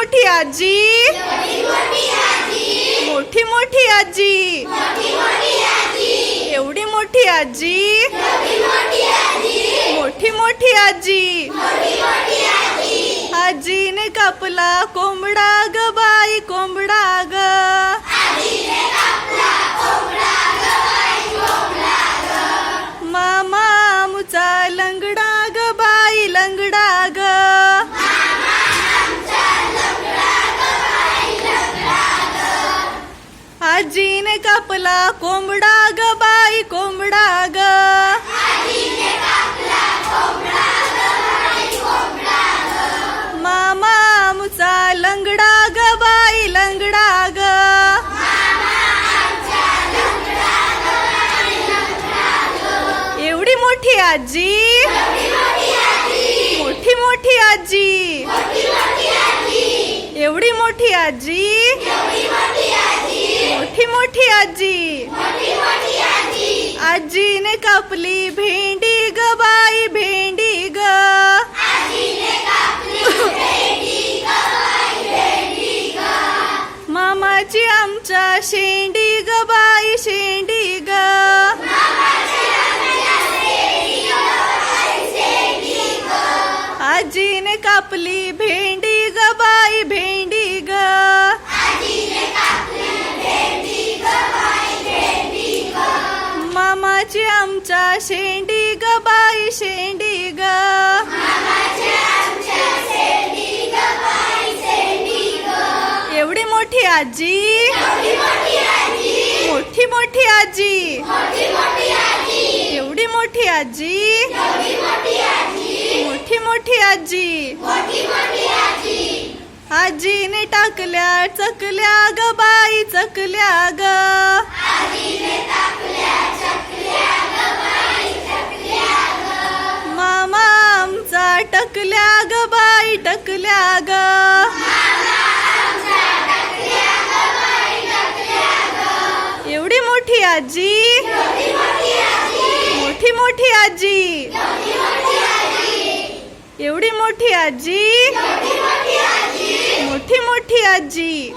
मोठी आजी. मोठी मोठी आजी. एवढी मोठी आजी. मोठी मोठी आजी. आजीने कापला कोंबडा ग बाई कोंबडा ग. मामा आमचा आजीने कापला कोंबडा ग बाई कोंबडा ग. मामा आमचा लंगडा ग बाई लंगडा ग. एवढी मोठी आजी. मोठी मोठी आजी. एवढी मोठी आजी. आजी. आजीने कापली भेंडी ग बाई भेंडी ग. मामाची आमच्या शेंडी ग बाई शेंडी ग. आजीने कापली भेंडी ग बाई भेंडी ग. मामाची आमच्या शेंडी ग बाई शेंडी ग. एवढी मोठी आजी? मोठी मोठी आजी. एवढी मोठी आजी? मोठी मोठी आजी. आजीने टाकल्या चकल्या ग बाई चकल्या ग. टकल्या ग बाई टकल्या ग. एवढी मोठी आजी? मोठी मोठी आजी. एवढी मोठी आजी? मोठी मोठी आजी.